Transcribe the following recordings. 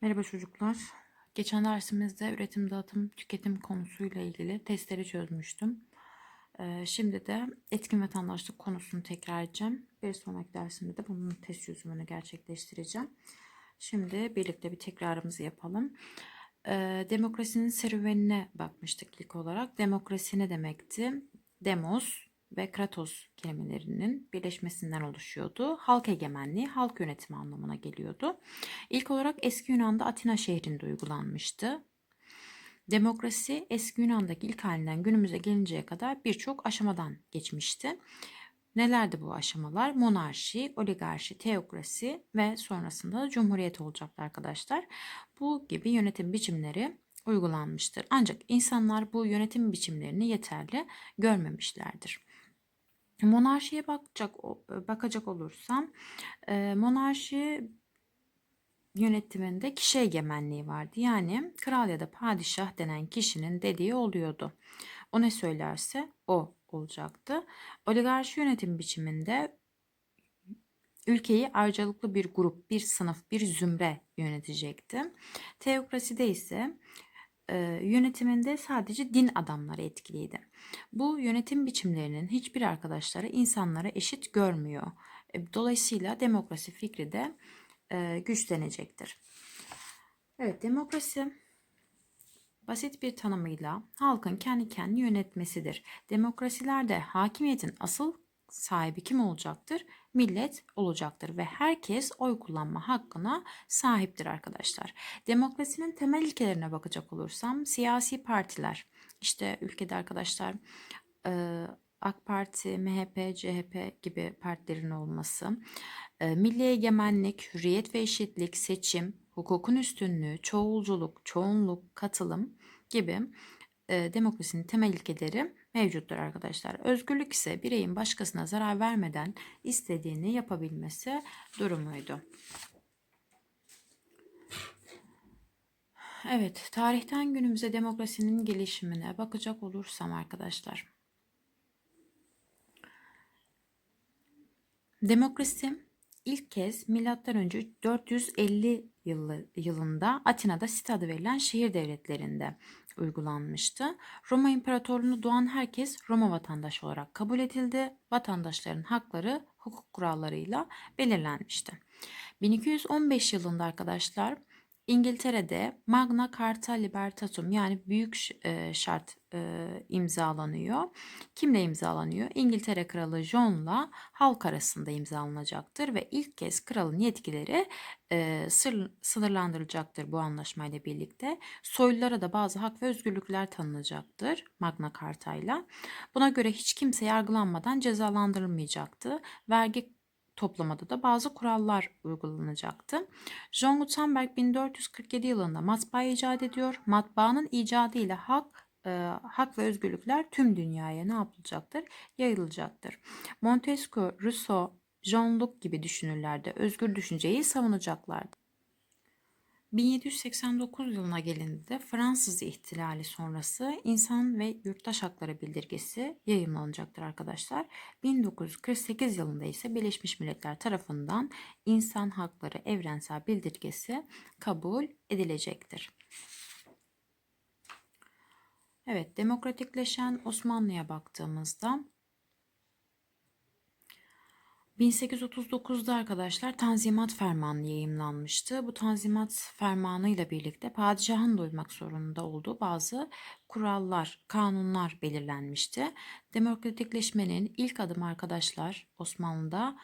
Merhaba çocuklar. Geçen dersimizde üretim, dağıtım, tüketim konusuyla ilgili testleri çözmüştüm. Ee, şimdi de etkin vatandaşlık konusunu tekrar edeceğim. Bir sonraki dersimde de bunun test çözümünü gerçekleştireceğim. Şimdi birlikte bir tekrarımızı yapalım. Ee, demokrasinin serüvenine bakmıştık ilk olarak. Demokrasi ne demekti? Demos ve kratos kelimelerinin birleşmesinden oluşuyordu. Halk egemenliği, halk yönetimi anlamına geliyordu. İlk olarak eski Yunan'da Atina şehrinde uygulanmıştı. Demokrasi eski Yunan'daki ilk halinden günümüze gelinceye kadar birçok aşamadan geçmişti. Nelerdi bu aşamalar? Monarşi, oligarşi, teokrasi ve sonrasında da cumhuriyet olacaktı arkadaşlar. Bu gibi yönetim biçimleri uygulanmıştır. Ancak insanlar bu yönetim biçimlerini yeterli görmemişlerdir. Monarşiye bakacak bakacak olursam e, monarşi yönetiminde kişi egemenliği vardı. Yani kral ya da padişah denen kişinin dediği oluyordu. O ne söylerse o olacaktı. Oligarşi yönetim biçiminde ülkeyi ayrıcalıklı bir grup, bir sınıf, bir zümre yönetecekti. Teokraside ise e, yönetiminde sadece din adamları etkiliydi. Bu yönetim biçimlerinin hiçbir arkadaşları insanlara eşit görmüyor. E, dolayısıyla demokrasi fikri de e, güçlenecektir. Evet, demokrasi basit bir tanımıyla halkın kendi kendini yönetmesidir. Demokrasilerde hakimiyetin asıl sahibi kim olacaktır? Millet olacaktır ve herkes oy kullanma hakkına sahiptir arkadaşlar. Demokrasinin temel ilkelerine bakacak olursam siyasi partiler, işte ülkede arkadaşlar AK Parti, MHP, CHP gibi partilerin olması, milli egemenlik, hürriyet ve eşitlik, seçim, hukukun üstünlüğü, çoğulculuk, çoğunluk, katılım gibi demokrasinin temel ilkeleri mevcuttur arkadaşlar. Özgürlük ise bireyin başkasına zarar vermeden istediğini yapabilmesi durumuydu. Evet, tarihten günümüze demokrasinin gelişimine bakacak olursam arkadaşlar. Demokrasi ilk kez M.Ö. 450 yılı, yılında Atina'da Sit adı verilen şehir devletlerinde uygulanmıştı. Roma İmparatorluğu'nu doğan herkes Roma vatandaşı olarak kabul edildi. Vatandaşların hakları hukuk kurallarıyla belirlenmişti. 1215 yılında arkadaşlar İngiltere'de Magna Carta Libertatum yani büyük e, şart e, imzalanıyor. Kimle imzalanıyor? İngiltere Kralı John'la halk arasında imzalanacaktır ve ilk kez kralın yetkileri e, sınırlandırılacaktır bu anlaşmayla birlikte. Soylulara da bazı hak ve özgürlükler tanınacaktır Magna Carta'yla. Buna göre hiç kimse yargılanmadan cezalandırılmayacaktı. Vergi toplamada da bazı kurallar uygulanacaktı. John Gutenberg 1447 yılında matbaa icat ediyor. Matbaanın icadı ile hak e, hak ve özgürlükler tüm dünyaya ne yapılacaktır? Yayılacaktır. Montesquieu, Rousseau, John Locke gibi düşünürler de özgür düşünceyi savunacaklardı. 1789 yılına gelindiğinde Fransız ihtilali sonrası insan ve yurttaş hakları bildirgesi yayınlanacaktır arkadaşlar. 1948 yılında ise Birleşmiş Milletler tarafından insan hakları evrensel bildirgesi kabul edilecektir. Evet, demokratikleşen Osmanlı'ya baktığımızda 1839'da arkadaşlar Tanzimat Fermanı yayımlanmıştı. Bu Tanzimat Fermanı ile birlikte padişahın da uymak zorunda olduğu bazı kurallar, kanunlar belirlenmişti. Demokratikleşmenin ilk adım arkadaşlar Osmanlı'da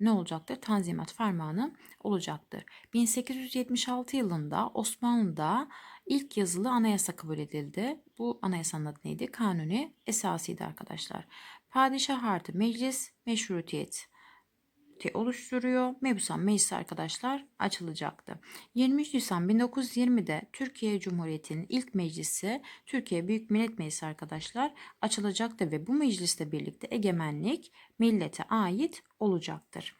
ne olacaktır? Tanzimat Fermanı olacaktır. 1876 yılında Osmanlı'da ilk yazılı anayasa kabul edildi. Bu anayasanın adı neydi? Kanuni esasıydı arkadaşlar. Padişah artı meclis meşrutiyet oluşturuyor. Mebusan Meclisi arkadaşlar açılacaktı. 23 Nisan 1920'de Türkiye Cumhuriyeti'nin ilk meclisi Türkiye Büyük Millet Meclisi arkadaşlar açılacaktı ve bu meclisle birlikte egemenlik millete ait olacaktır.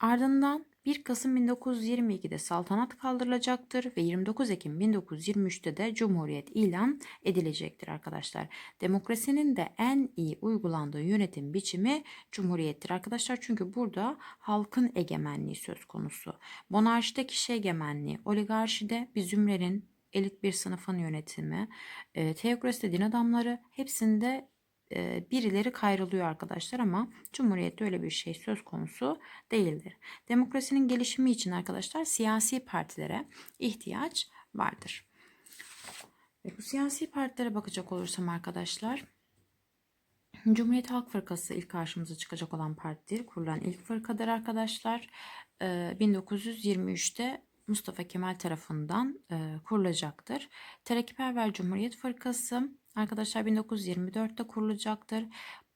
Ardından 1 Kasım 1922'de saltanat kaldırılacaktır ve 29 Ekim 1923'te de Cumhuriyet ilan edilecektir arkadaşlar. Demokrasinin de en iyi uygulandığı yönetim biçimi Cumhuriyettir arkadaşlar. Çünkü burada halkın egemenliği söz konusu. Monarşide kişi egemenliği, oligarşide bir zümrenin elit bir sınıfın yönetimi, e, teokraside din adamları hepsinde birileri kayrılıyor arkadaşlar ama Cumhuriyette öyle bir şey söz konusu değildir. Demokrasinin gelişimi için arkadaşlar siyasi partilere ihtiyaç vardır. Ve bu siyasi partilere bakacak olursam arkadaşlar Cumhuriyet Halk Fırkası ilk karşımıza çıkacak olan partidir. Kurulan ilk fırkadır arkadaşlar. 1923'te Mustafa Kemal tarafından kurulacaktır. Terakkiperver Cumhuriyet Fırkası arkadaşlar 1924'te kurulacaktır.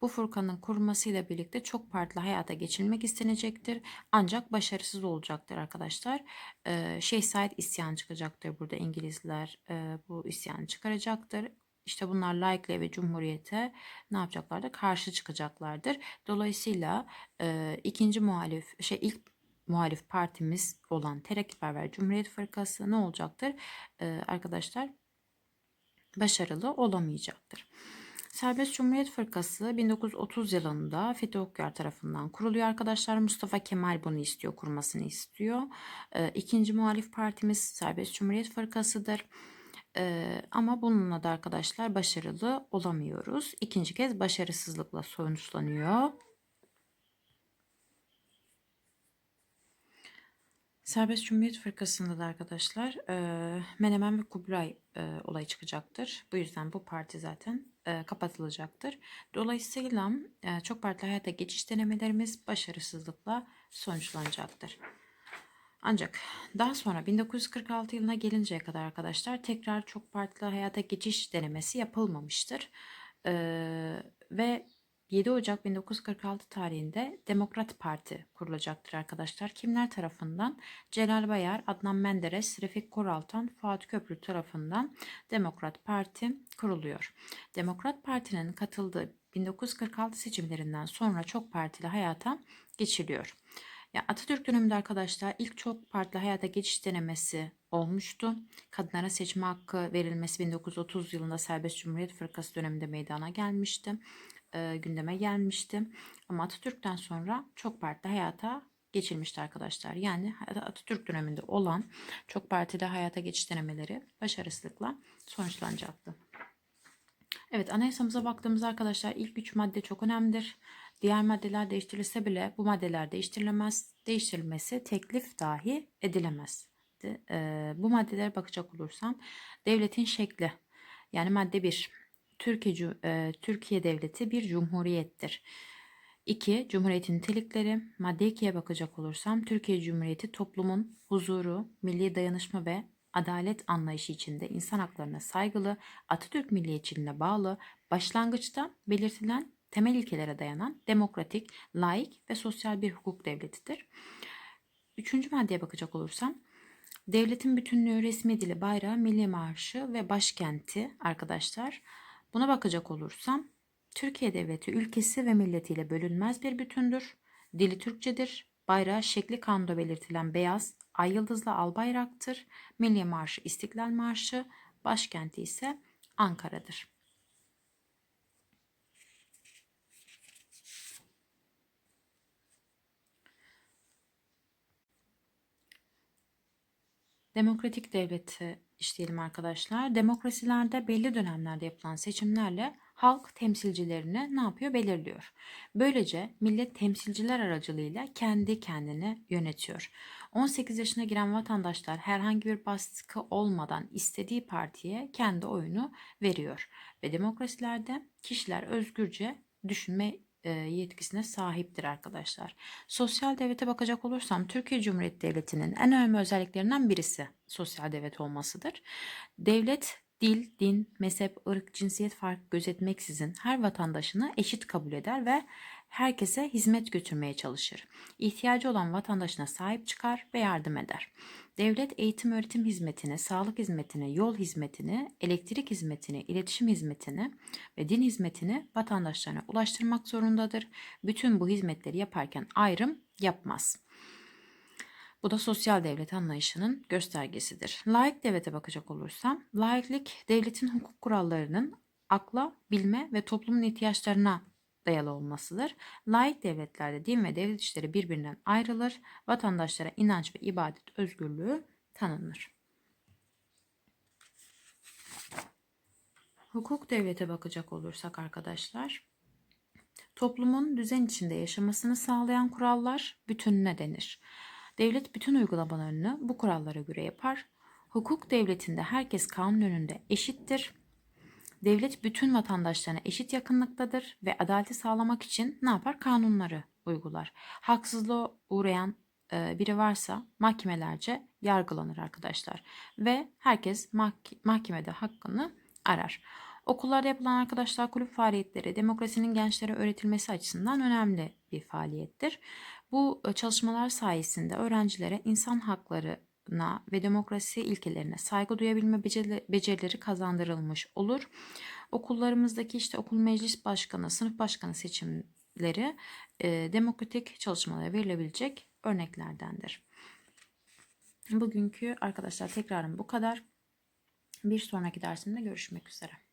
Bu fırkanın kurulmasıyla birlikte çok partili hayata geçilmek istenecektir. Ancak başarısız olacaktır arkadaşlar. Ee, Şeyh Said isyan çıkacaktır burada İngilizler e, bu isyanı çıkaracaktır. İşte bunlar laikliğe ve cumhuriyete ne yapacaklardır? Karşı çıkacaklardır. Dolayısıyla e, ikinci muhalif, şey ilk muhalif partimiz olan Terakkiperver Cumhuriyet Fırkası ne olacaktır? E, arkadaşlar başarılı olamayacaktır. Serbest Cumhuriyet Fırkası 1930 yılında Fethi Okyar tarafından kuruluyor arkadaşlar. Mustafa Kemal bunu istiyor, kurmasını istiyor. E, ikinci muhalif partimiz Serbest Cumhuriyet Fırkası'dır. Ee, ama bununla da arkadaşlar başarılı olamıyoruz. İkinci kez başarısızlıkla sonuçlanıyor. Serbest Cumhuriyet Fırkası'nda da arkadaşlar e, Menemen ve Kubilay e, olayı çıkacaktır. Bu yüzden bu parti zaten e, kapatılacaktır. Dolayısıyla e, çok partili hayata geçiş denemelerimiz başarısızlıkla sonuçlanacaktır. Ancak daha sonra 1946 yılına gelinceye kadar arkadaşlar tekrar çok partili hayata geçiş denemesi yapılmamıştır. Ee, ve 7 Ocak 1946 tarihinde Demokrat Parti kurulacaktır arkadaşlar. Kimler tarafından? Celal Bayar, Adnan Menderes, Refik Koraltan, Fuat Köprü tarafından Demokrat Parti kuruluyor. Demokrat Parti'nin katıldığı 1946 seçimlerinden sonra çok partili hayata geçiliyor. Ya Atatürk döneminde arkadaşlar ilk çok partili hayata geçiş denemesi olmuştu. Kadınlara seçme hakkı verilmesi 1930 yılında Serbest Cumhuriyet Fırkası döneminde meydana gelmişti. E, gündeme gelmişti. Ama Atatürk'ten sonra çok partili hayata geçilmişti arkadaşlar. Yani Atatürk döneminde olan çok partili hayata geçiş denemeleri başarısızlıkla sonuçlanacaktı. Evet anayasamıza baktığımızda arkadaşlar ilk üç madde çok önemlidir. Diğer maddeler değiştirilse bile bu maddeler değiştirilemez, değiştirilmesi teklif dahi edilemez. E, bu maddelere bakacak olursam devletin şekli yani madde 1 Türkiye, e, Türkiye Devleti bir cumhuriyettir. 2. Cumhuriyetin nitelikleri. Madde 2'ye bakacak olursam Türkiye Cumhuriyeti toplumun huzuru, milli dayanışma ve adalet anlayışı içinde insan haklarına saygılı, Atatürk milliyetçiliğine bağlı, başlangıçta belirtilen temel ilkelere dayanan demokratik, laik ve sosyal bir hukuk devletidir. Üçüncü maddeye bakacak olursam, devletin bütünlüğü, resmi dili, bayrağı, milli marşı ve başkenti arkadaşlar. Buna bakacak olursam, Türkiye Devleti ülkesi ve milletiyle bölünmez bir bütündür. Dili Türkçedir. Bayrağı şekli kanunda belirtilen beyaz, ay yıldızlı al bayraktır. Milli Marşı İstiklal Marşı, başkenti ise Ankara'dır. Demokratik devleti işleyelim arkadaşlar. Demokrasilerde belli dönemlerde yapılan seçimlerle halk temsilcilerini ne yapıyor? Belirliyor. Böylece millet temsilciler aracılığıyla kendi kendini yönetiyor. 18 yaşına giren vatandaşlar herhangi bir baskı olmadan istediği partiye kendi oyunu veriyor. Ve demokrasilerde kişiler özgürce düşünme yetkisine sahiptir arkadaşlar. Sosyal devlete bakacak olursam Türkiye Cumhuriyeti Devleti'nin en önemli özelliklerinden birisi sosyal devlet olmasıdır. Devlet dil, din, mezhep, ırk, cinsiyet farkı gözetmeksizin her vatandaşını eşit kabul eder ve herkese hizmet götürmeye çalışır. İhtiyacı olan vatandaşına sahip çıkar ve yardım eder. Devlet eğitim öğretim hizmetini, sağlık hizmetini, yol hizmetini, elektrik hizmetini, iletişim hizmetini ve din hizmetini vatandaşlarına ulaştırmak zorundadır. Bütün bu hizmetleri yaparken ayrım yapmaz. Bu da sosyal devlet anlayışının göstergesidir. Laik devlete bakacak olursam, laiklik devletin hukuk kurallarının akla, bilme ve toplumun ihtiyaçlarına dayalı olmasıdır. Laik devletlerde din ve devlet işleri birbirinden ayrılır. Vatandaşlara inanç ve ibadet özgürlüğü tanınır. Hukuk devlete bakacak olursak arkadaşlar, toplumun düzen içinde yaşamasını sağlayan kurallar bütününe denir. Devlet bütün uygulamalarını bu kurallara göre yapar. Hukuk devletinde herkes kanun önünde eşittir. Devlet bütün vatandaşlarına eşit yakınlıktadır ve adaleti sağlamak için ne yapar? Kanunları uygular. Haksızlığa uğrayan e, biri varsa mahkemelerce yargılanır arkadaşlar. Ve herkes mahk- mahkemede hakkını arar. Okullarda yapılan arkadaşlar kulüp faaliyetleri demokrasinin gençlere öğretilmesi açısından önemli bir faaliyettir. Bu e, çalışmalar sayesinde öğrencilere insan haklarına ve demokrasi ilkelerine saygı duyabilme beceri- becerileri kazandırılmış olur. Okullarımızdaki işte okul meclis başkanı, sınıf başkanı seçimleri e, demokratik çalışmalara verilebilecek örneklerdendir. Bugünkü arkadaşlar tekrarım bu kadar. Bir sonraki dersimde görüşmek üzere.